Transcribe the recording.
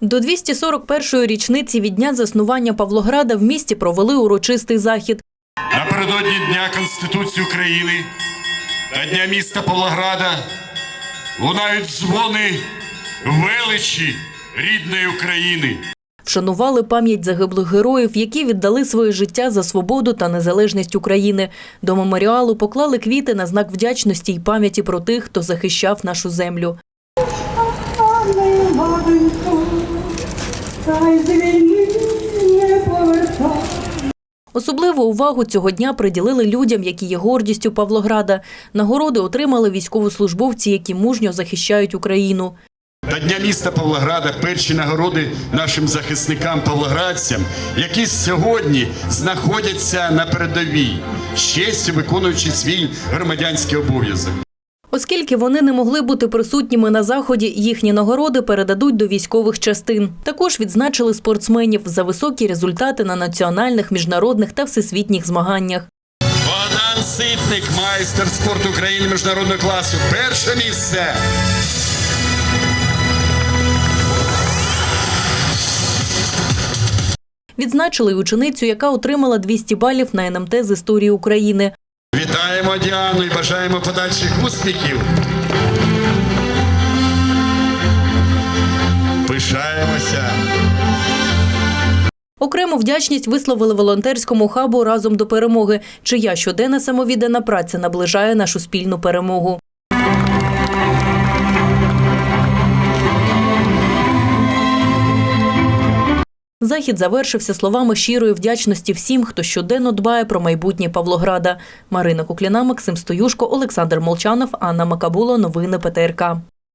До 241-ї річниці від дня заснування Павлограда в місті провели урочистий захід. Напередодні Дня Конституції України та Дня міста Павлограда лунають дзвони величі рідної України. Вшанували пам'ять загиблих героїв, які віддали своє життя за свободу та незалежність України. До меморіалу поклали квіти на знак вдячності й пам'яті про тих, хто захищав нашу землю. Хай не повертай. Особливу увагу цього дня приділили людям, які є гордістю Павлограда. Нагороди отримали військовослужбовці, які мужньо захищають Україну. До Дня міста Павлограда перші нагороди нашим захисникам павлоградцям, які сьогодні знаходяться на передовій, з честю виконуючи свій громадянський обов'язок. Оскільки вони не могли бути присутніми на заході, їхні нагороди передадуть до військових частин. Також відзначили спортсменів за високі результати на національних, міжнародних та всесвітніх змаганнях. Богдан Ситник, майстер спорту України міжнародного класу. Перше місце. Відзначили й ученицю, яка отримала 200 балів на НМТ з історії України. Вітаємо Діану і бажаємо подальших успіхів. Пишаємося. Окрему вдячність висловили волонтерському хабу разом до перемоги, чия щоденна самовіддана праця наближає нашу спільну перемогу. Захід завершився словами щирої вдячності всім, хто щоденно дбає про майбутнє Павлограда. Марина Кукліна, Максим Стоюшко, Олександр Молчанов, Анна Макабула. Новини ПТРК.